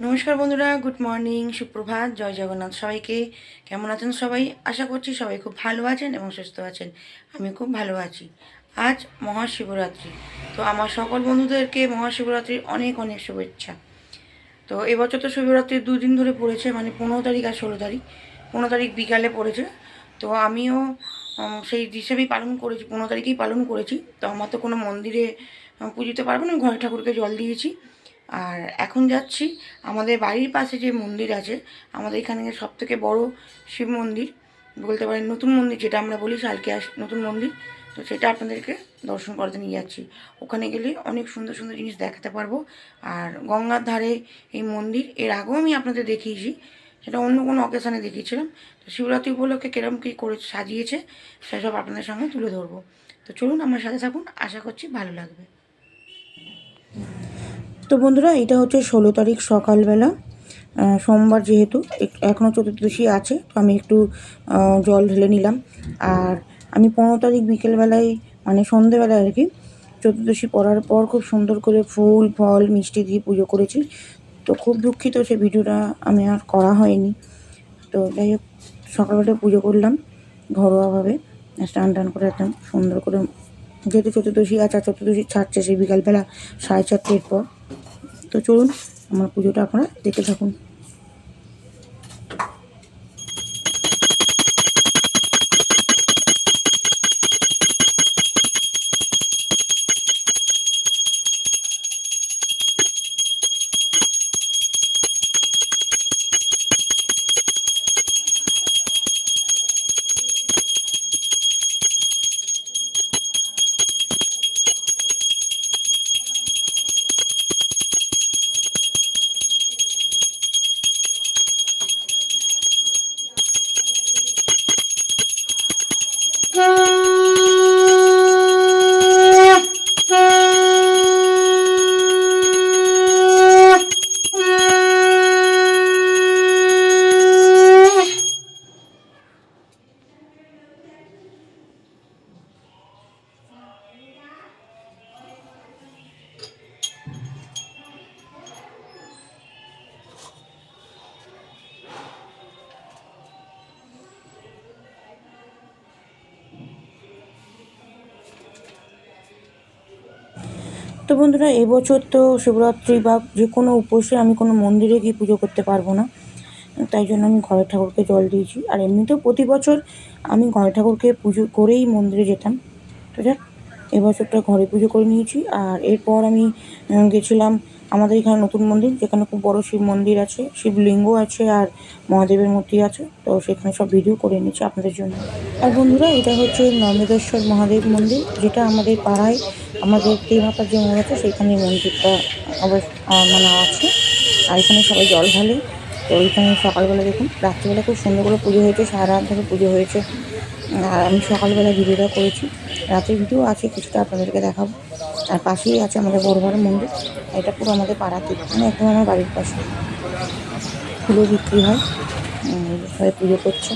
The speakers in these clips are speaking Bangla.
নমস্কার বন্ধুরা, গুড মর্নিং, সুপ্রভাত, জয় জগন্নাথ সবাইকে। কেমন আছেন সবাই? আশা করছি সবাই খুব ভালো আছেন এবং সুস্থ আছেন। আমি খুব ভালো আছি। আজ মহাশিবরাত্রি। তো আমার সকল বন্ধুদেরকে মহাশিবরাত্রির অনেক অনেক শুভেচ্ছা। তো এবছর তো শিবরাত্রির দুদিন ধরে পড়েছে মানে পনেরো তারিখ আর ষোলো তারিখ। পনেরো তারিখ বিকালে পড়েছে। তো আমিও সেই হিসেবেই পালন করেছি, পনেরো তারিখেই পালন করেছি। তো আমার তো কোনো মন্দিরে পুজোতে পারব না ঘরে ঠাকুরকে জল দিয়েছি। আর এখন যাচ্ছি, আমাদের বাড়ির পাশে যে মন্দির আছে, আমাদের এখানে সব থেকে বড় শিব মন্দির, বলতে পারেন নতুন মন্দির, যেটা আমরা বলি শালকিয়া নতুন মন্দির, তো সেটা আপনাদেরকে দর্শন করাতে নিয়ে যাচ্ছি। ওখানে গেলে অনেক সুন্দর সুন্দর জিনিস দেখাতে পারব। আর গঙ্গার ধারে এই মন্দির, এর আগেও আমি আপনাদের দেখিয়েছি সেটা অন্য কোনো অকেশানে দেখিয়েছিলাম। তো শিবরাত্রি উপলক্ষে কিরম কী করে সাজিয়েছে সেসব আপনাদের সঙ্গে তুলে ধরবো। তো চলুন আমার সাথে থাকুন, আশা করছি ভালো লাগবে। তো বন্ধুরা, এটা হচ্ছে ষোলো তারিখ সকালবেলা। সোমবার যেহেতু এখনও চতুর্দশী আছে, তো আমি একটু জল ঢেলে নিলাম। আর আমি পনেরো তারিখ বিকেলবেলায় মানে সন্ধেবেলায় আর কি, চতুর্দশী পড়ার পর খুব সুন্দর করে ফুল, ফল, মিষ্টি দিয়ে পুজো করেছি। তো খুব দুঃখিত সে ভিডিওটা আমি আর করা হয়নি। তো যাই হোক সকালবেলা পুজো করলাম ঘরোয়াভাবে, স্নান টান করে একদম সুন্দর করে যেহেতু চতুর্দশী আছে আর চতুর্দশী ছাড়ছে সেই বিকালবেলা সাড়ে চারটের পর। তো চলুন, আমার পুজোটা আপনারা দেখে থাকুন। তো বন্ধুরা, এবছর তো শিবরাত্রি বা যে কোনো উপসে আমি কোনো মন্দিরে গিয়ে পুজো করতে পারব না। তাই জন্য আমি ঘরে ঠাকুরকে জল দিয়েছি। আর এমনিতেও প্রতি বছর আমি ঘরে ঠাকুরকে পুজো করেই মন্দিরে যেতাম। তো যাক, এবছরটা ঘরে পুজো করে নিয়েছি। আর এরপর আমি গেছিলাম আমাদের এখানে নতুন মন্দির, যেখানে খুব বড় শিব মন্দির আছে শিবলিঙ্গ আছে আর মহাদেবের মূর্তি আছে। তো সেখানে সব ভিডিও করে নিয়েছি আপনাদের জন্য। আর বন্ধুরা, এটা হচ্ছে নর্মেদেশ্বর মহাদেব মন্দির, যেটা আমাদের পাড়ায়, আমাদের তেমাতার যে মন্দির আছে সেখানে মন্দিরটা মানে আছে। আর এখানে সবাই জল ঢালে। তো এখানে সকালবেলা দেখুন, রাত্রিবেলা খুব সুন্দর করে পুজো হয়েছে, সারা রাত ধরে পুজো হয়েছে। আর আমি সকালবেলা ভিডিওটা করেছি। রাতের ভিডিও আছে, কিছুটা আপনাদেরকে দেখাবো। আর পাশেই আছে আমাদের বড়ভাড়া মন্দির। এটা পুরো আমাদের পাড়াতে মানে একদম আমার বাড়ির পাশে। ফুলও বিক্রি হয়। সবাই পুজো করছে।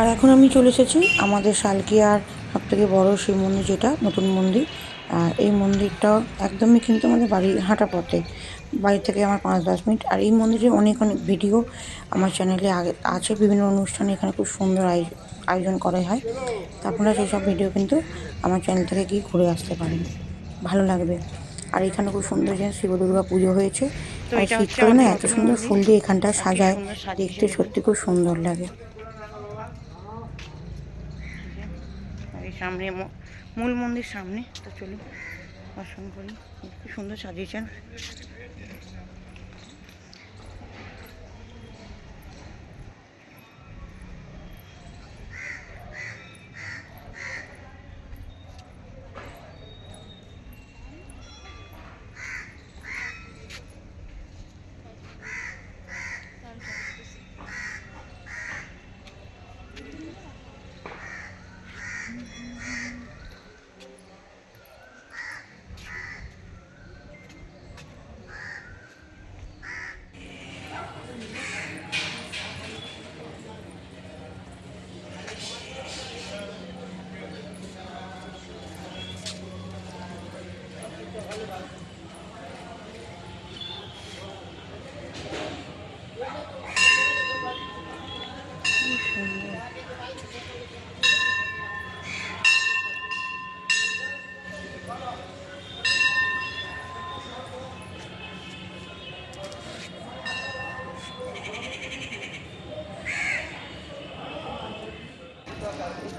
আর এখন আমি চলে এসেছি আমাদের শালকিয়ার সব থেকে বড়ো শিব মন্দির যেটা, নতুন মন্দির। আর এই মন্দিরটাও একদমই কিন্তু আমাদের বাড়ির হাঁটা পথে। বাড়ি থেকে আমার পাঁচ দশ মিনিট। আর এই মন্দিরে অনেক অনেক ভিডিও আমার চ্যানেলে আগে আছে। বিভিন্ন অনুষ্ঠানে এখানে খুব সুন্দর আয়োজন করা হয়। তা আপনারা সেই সব ভিডিও কিন্তু আমার চ্যানেল থেকে গিয়ে ঘুরে আসতে পারেন। ভালো লাগবে। আর এখানে খুব সুন্দর যেন শিব দুর্গা পুজো হয়েছে। আর শীতকালে না এত সুন্দর ফুল দিয়ে এখানটা সাজায়। দেখতে সত্যি খুব সুন্দর লাগে। সামনে মূল মন্দির সামনে। তো চলুন দর্শন করি। খুব সুন্দর সাজিয়েছেন।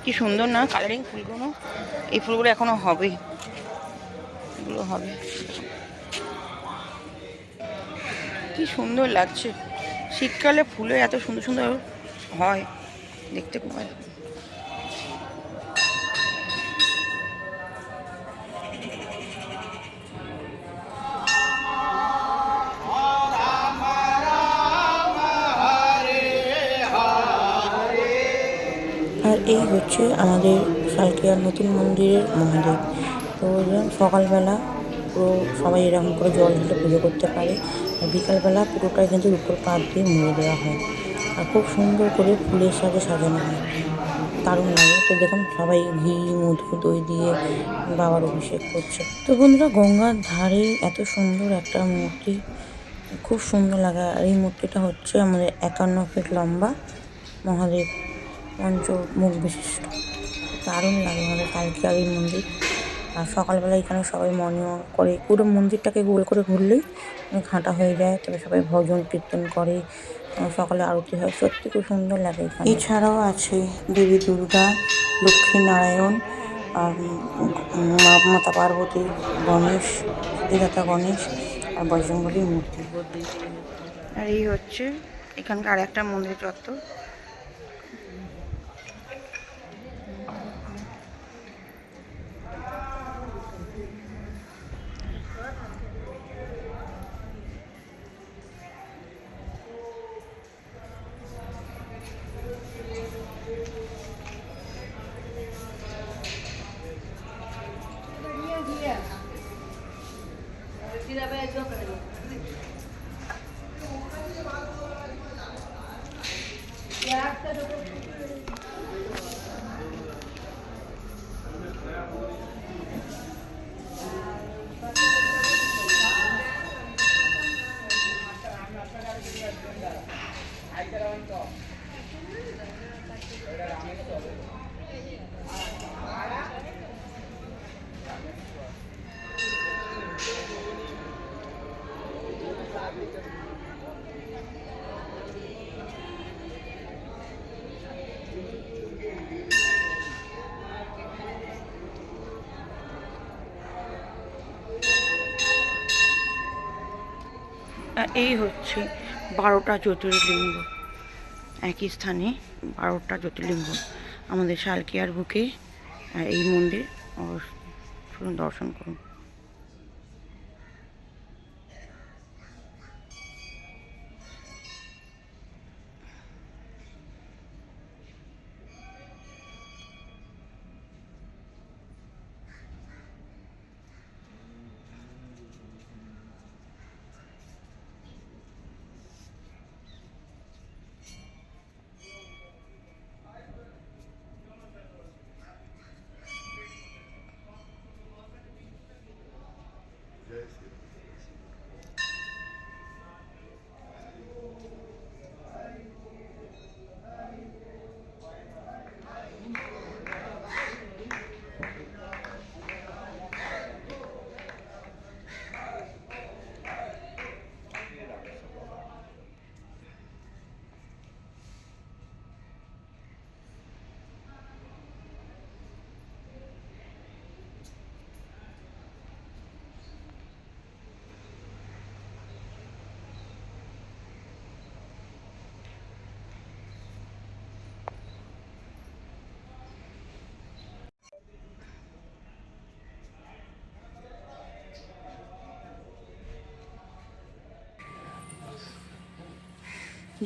কি সুন্দর না কালারিং ফুলগুলো। এই ফুলগুলো এখনও হবে। এগুলো হবে। কি সুন্দর লাগছে। শীতকালে ফুলে এত সুন্দর সুন্দর হয়। দেখতে খুব ভালো। এই হচ্ছে আমাদের সালকিয়ার নতুন মন্দিরের মহাদেব তো সকালবেলা পুরো সবাই এরকম করে জল ঢেলে পুজো করতে পারে আর বিকালবেলা পুরোটাই কিন্তু উপর পাত দিয়ে মুড়ে দেওয়া হয়। আর খুব সুন্দর করে ফুলের সাথে সাজানো হয়। দারুণ লাগে। তো দেখুন সবাই ঘি, মধু, দই দিয়ে বাবার অভিষেক করছে। তো বন্ধুরা গঙ্গার ধারে এত সুন্দর একটা মূর্তি, খুব সুন্দর লাগে। আর এই মূর্তিটা হচ্ছে আমাদের একান্ন ফিট লম্বা মহাদেব পঞ্চ মুখ বিশিষ্ট। দারুণ লাগে আমাদের কালকিয়ার এই মন্দির। আর সকালবেলা এখানে সবাই মর্নিং ওয়াক করে পুরো মন্দিরটাকে গোল করে ঘুরলেই অনেক হাঁটা হয়ে যায় তবে সবাই ভজন কীর্তন করে সকালে আরতি হয়। সত্যি খুব সুন্দর লাগে এখানে। এছাড়াও আছে দেবী দুর্গা লক্ষ্মী নারায়ণ আর মা- মাতা পার্বতী গণেশ সিদ্ধিদাতা গণেশ আর বজরঙ্গলির মূর্তি। আর এই হচ্ছে এখানকার একটা মন্দির চত্বর। এই হচ্ছে বারোটা জ্যোতির্লিঙ্গ। একই স্থানে বারোটা জ্যোতির্লিঙ্গ। আমাদের শালকিয়ার বুকে এই মন্দির দর্শন করুন।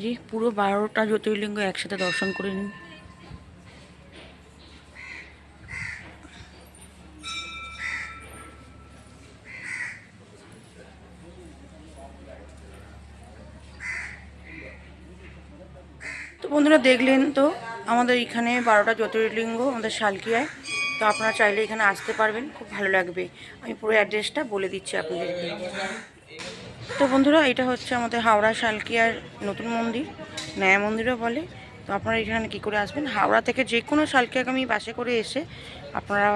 জি, পুরো বারোটা জ্যোতির্লিঙ্গ একসাথে দর্শন করে নিন। তো বন্ধুরা দেখলেন তো, আমাদের এখানে বারোটা জ্যোতির্লিঙ্গ আমাদের শালকিয়ায়। তো আপনারা চাইলে এখানে আসতে পারবেন, খুব ভালো লাগবে। আমি পুরো অ্যাড্রেসটা বলে দিচ্ছি আপনাদেরকে। তো বন্ধুরা, এটা হচ্ছে আমাদের হাওড়া শালকিয়ার নতুন মন্দির, ন্যায় মন্দিরও বলে। তো আপনারা এখানে কী করে আসবেন? হাওড়া থেকে যে কোনো শালকিয়াগামী বাসে করে এসে আপনারা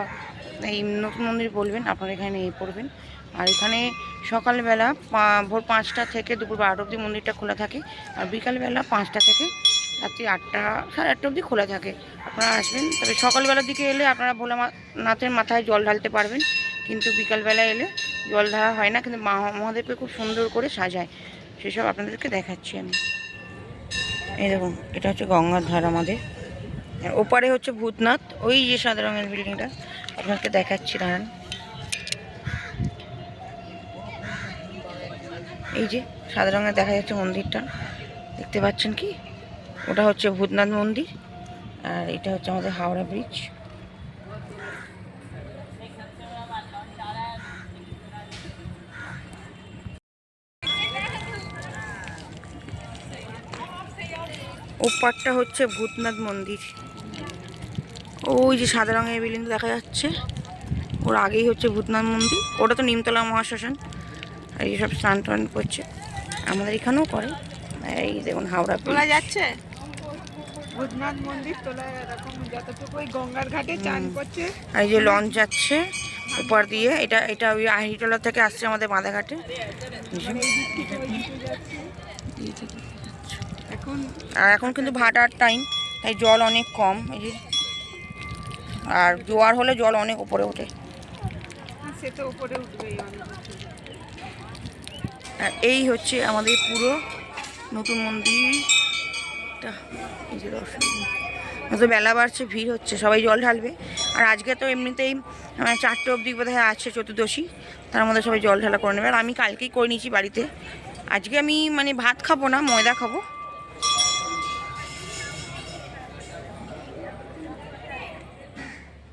এই নতুন মন্দির বলবেন, আপনারা এখানে নিয়ে পড়বেন। আর এখানে সকালবেলা ভোর পাঁচটা থেকে দুপুর বারোটা অবধি মন্দিরটা খোলা থাকে, আর বিকালবেলা পাঁচটা থেকে রাত্রি আটটা, সাড়ে আটটা অবধি খোলা থাকে। আপনারা আসবেন, তবে সকালবেলার দিকে এলে আপনারা ভোলা নাথের মাথায় জল ঢালতে পারবেন। কিন্তু বিকালবেলা এলে জল ঢালা হয় না, কিন্তু মহাদেবকে খুব সুন্দর করে সাজায়। সেসব আপনাদেরকে দেখাচ্ছি আমি। এই দেখুন, এটা হচ্ছে গঙ্গার ধার আমাদের। ওপারে হচ্ছে ভূতনাথ, ওই যে সাদা রঙের বিল্ডিংটা। আপনাকে দেখাচ্ছি, দাঁড়ান। এই যে সাদা রঙের দেখা যাচ্ছে মন্দিরটা। দেখতে পাচ্ছেন কি? ওটা হচ্ছে ভূতনাথ মন্দির, আর এটা হচ্ছে আমাদের হাওড়া ব্রিজ। ওপারটা হচ্ছে ভূতনাথ মন্দির। ওই যে সাদা রঙের বিল্ডিং দেখা যাচ্ছে। ওর আগেই হচ্ছে ভূতনাথ মন্দির। ওটা তো নিমতলা মহাশ্মশান। আর এইসব স্নান টান করছে। আমাদের এখানেও করে। এই দেখুন হাওড়া তোলা যাচ্ছে? ভূতনাথ মন্দির তোলা এরকম যতটুকু ওই গঙ্গার ঘাটে চান করছে। আর এই যে লঞ্চ যাচ্ছে উপর দিয়ে। এটা এটা ওই আহিটোলা থেকে আসছে আমাদের বাঁধাঘাটে। আর এখন কিন্তু ভাটার টাইম তাই জল অনেক কম এই যে। আর জোয়ার হলে জল অনেক উপরে ওঠে। তো আর এই হচ্ছে আমাদের পুরো নতুন মন্দিরটা। এই যে দর্শন যত বেলা বাড়ছে ভিড় হচ্ছে সবাই জল ঢালবে। আর আজকে তো এমনিতেই চারটে অবধি বোধ হয় আছে চতুর্দশী তার মধ্যে সবাই জল ঢালা করে নেবে। আর আমি কালকেই করে নিয়েছি বাড়িতে। আজকে আমি মানে ভাত খাব না ময়দা খাব।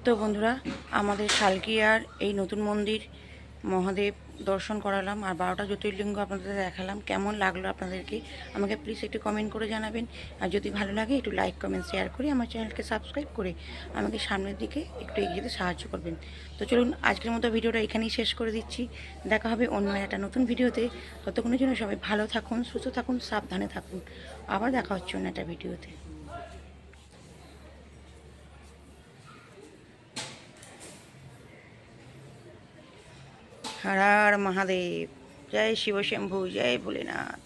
তো বন্ধুরা, আমাদের শালকিয়ার এই নতুন মন্দির মহাদেব দর্শন করালাম আর বারোটা জ্যোতির্লিঙ্গ আপনাদের দেখালাম। কেমন লাগল আপনাদেরকে? আমাকে প্লিজ একটু কমেন্ট করে জানাবেন। আর যদি ভালো লাগে, একটু লাইক কমেন্ট শেয়ার করে আমার চ্যানেলকে সাবস্ক্রাইব করে আমাকে সামনের দিকে একটু এগিয়ে যেতে সাহায্য করবেন। তো চলুন, আজকের মতো ভিডিওটা এখানেই শেষ করে দিচ্ছি। দেখা হবে অন্য একটা নতুন ভিডিওতে। ততক্ষণের জন্য সবাই ভালো থাকুন, সুস্থ থাকুন, সাবধানে থাকুন। আবার দেখা হচ্ছে অন্য একটা ভিডিওতে। হর হর মহাদেব। জয় শিবশম্ভু জয় ভোলেনাথ।